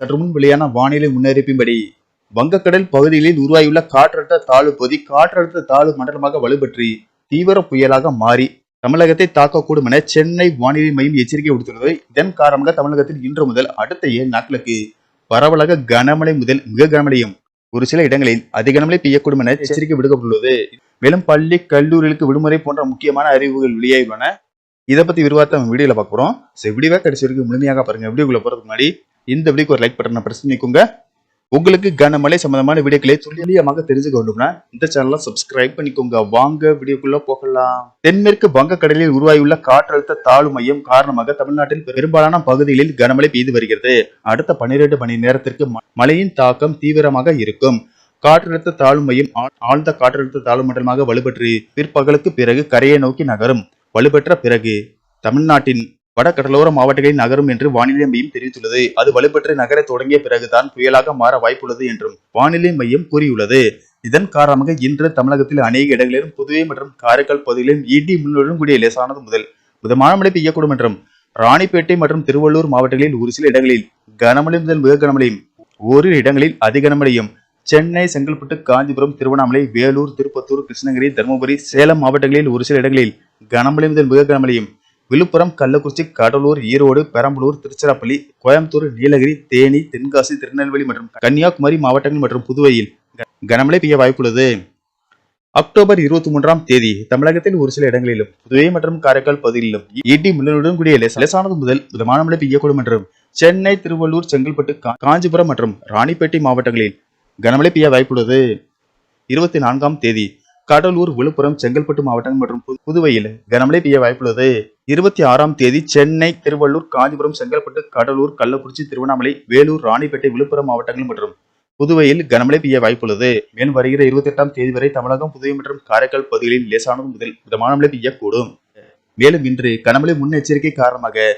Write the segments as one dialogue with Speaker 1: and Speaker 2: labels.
Speaker 1: சற்று முன் வெளியான வானிலை முன்னறிவிப்பின்படி வங்கக்கடல் பகுதிகளில் உருவாகியுள்ள காற்றழுத்த தாழ்வு பகுதி காற்றழுத்த தாழ்வு மண்டலமாக வலுப்பற்றி தீவிர புயலாக மாறி தமிழகத்தை தாக்கக்கூடும் என சென்னை வானிலை மையம் எச்சரிக்கை விடுத்துள்ளது இதன் காரணமாக தமிழகத்தில் இன்று முதல் அடுத்த ஏழு நாட்களுக்கு பரவலாக கனமழை முதல் மிக கனமழையும் ஒரு சில இடங்களில் அதிக கனமழை பெய்யக்கூடும் என எச்சரிக்கை விடுக்கப்பட்டுள்ளது மேலும் பள்ளி கல்லூரிகளுக்கு விடுமுறை போன்ற முக்கியமான அறிவுகள் வெளியாகியுள்ளன இதை பத்தி விரிவாக நம்ம வீடியோல பாக்குறோம் வீடியோவை கடைசி வரைக்கும் முழுமையாக பாருங்க வீடியோக்குள்ள போறதுக்கு முன்னாடி இந்த வீடியோக்கு ஒரு லைக் பட்டனை பிரஸ் நிற்குங்க உங்களுக்கு கனமழை சம்பந்தமான வீடியோக்களை துல்லியமாக தெரிஞ்சுக்க வேண்டும்னா இந்த சேனலை சப்ஸ்கிரைப் பண்ணிக்கோங்க வாங்க வீடியோக்குள்ள போகலாம் தென்மேற்கு வங்கக்கடலில் உருவாகியுள்ள காற்றழுத்த தாழ்வு மையம் காரணமாக தமிழ்நாட்டில் பெரும்பாலான பகுதிகளில் கனமழை பெய்து வருகிறது அடுத்த பனிரெண்டு மணி நேரத்திற்கு மழையின் தாக்கம் தீவிரமாக இருக்கும் காற்றழுத்த தாழ்வு மையம் ஆழ்ந்த காற்றழுத்த தாழ்வு மண்டலமாக வலுப்பெற்று பிற்பகலுக்கு பிறகு கரையை நோக்கி நகரும் வலுப்பெற்ற பிறகு தமிழ்நாட்டின் வடகடலோர மாவட்டங்களில் நகரும் என்று வானிலை மையம் தெரிவித்துள்ளது அது வலுப்பெற்று நகர தொடங்கிய பிறகுதான் புயலாக மாற வாய்ப்புள்ளது என்றும் வானிலை மையம் கூறியுள்ளது இதன் காரணமாக இன்று தமிழகத்தில் அநேக இடங்களிலும் புதுவை மற்றும் காரைக்கால் பகுதிகளிலும் இடி முன்னுடன் கூடிய லேசானது முதல் மிதமான மழை பெய்யக்கூடும் என்றும் ராணிப்பேட்டை மற்றும் திருவள்ளூர் மாவட்டங்களில் ஒரு சில இடங்களில் கனமழை முதல் மிக கனமழையும் ஓரிரு இடங்களில் அதிகனமழையும் சென்னை செங்கல்பட்டு காஞ்சிபுரம் திருவண்ணாமலை வேலூர் திருப்பத்தூர் கிருஷ்ணகிரி தருமபுரி சேலம் மாவட்டங்களில் ஒரு சில இடங்களில் கனமழை முதல் மிக கனமழையும் விழுப்புரம் கள்ளக்குறிச்சி கடலூர் ஈரோடு பெரம்பலூர் திருச்சிராப்பள்ளி கோயம்புத்தூர் நீலகிரி தேனி தென்காசி திருநெல்வேலி மற்றும் கன்னியாகுமரி மாவட்டங்கள் மற்றும் புதுவையில் கனமழை பெய்ய வாய்ப்புள்ளது அக்டோபர் இருபத்தி மூன்றாம் தேதி தமிழகத்தில் ஒரு சில இடங்களிலும் புதுவை மற்றும் காரைக்கால் பகுதிகளிலும் இடி மின்னலுடன் கூடிய லேசானது முதல் விதமான மழை பெய்யக்கூடும் என்றும் சென்னை திருவள்ளூர் செங்கல்பட்டு காஞ்சிபுரம் மற்றும் ராணிப்பேட்டை மாவட்டங்களில் கனமழை பெய்ய வாய்ப்புள்ளது இருபத்தி நான்காம் தேதி கடலூர் விழுப்புரம் செங்கல்பட்டு மாவட்டங்கள் மற்றும் புதுவையில் கனமழை பெய்ய வாய்ப்புள்ளது இருபத்தி ஆறாம் தேதி சென்னை திருவள்ளூர் காஞ்சிபுரம் செங்கல்பட்டு கடலூர் கள்ளக்குறிச்சி திருவண்ணாமலை வேலூர் ராணிப்பேட்டை விழுப்புரம் மாவட்டங்கள் மற்றும் புதுவையில் கனமழை பெய்ய வாய்ப்புள்ளது மேலும் வருகிற இருபத்தி எட்டாம் தேதி வரை தமிழகம் புதுவை மற்றும் காரைக்கால் பகுதிகளில் லேசானது முதல் மிதமான மழை பெய்யக்கூடும் மேலும் இன்று கனமழை முன்னெச்சரிக்கை காரணமாக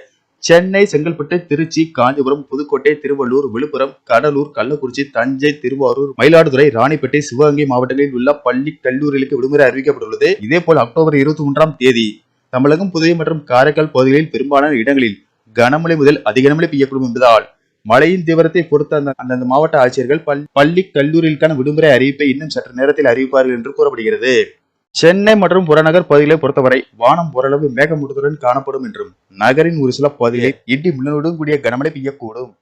Speaker 1: சென்னை செங்கல்பட்டு திருச்சி காஞ்சிபுரம் புதுக்கோட்டை திருவள்ளூர் விழுப்புரம் கடலூர் கள்ளக்குறிச்சி தஞ்சை திருவாரூர் மயிலாடுதுறை ராணிப்பேட்டை சிவகங்கை மாவட்டங்களில் உள்ள பள்ளி கல்லூரிகளுக்கு விடுமுறை அறிவிக்கப்பட்டுள்ளது இதேபோல் அக்டோபர் இருபத்தி மூன்றாம் தேதி தமிழகம் புதுவை மற்றும் காரைக்கால் பகுதிகளில் பெரும்பாலான இடங்களில் கனமழை முதல் அதிகனமழை பெய்யக்கூடும் என்பதால் மழையின் தீவிரத்தை பொறுத்த அந்த அந்தந்த மாவட்ட ஆட்சியர்கள் பள்ளி கல்லூரிகளுக்கான விடுமுறை அறிவிப்பை இன்னும் சற்று நேரத்தில் அறிவிப்பார்கள் என்று கூறப்படுகிறது சென்னை மற்றும் புறநகர் பகுதிகளை பொறுத்தவரை வானம் ஓரளவு மேகமூட்டத்துடன் காணப்படும் என்றும் நகரின் ஒரு சில பகுதிகளில் இடி முன்னோடு கூடிய கனமழை பெய்யக்கூடும்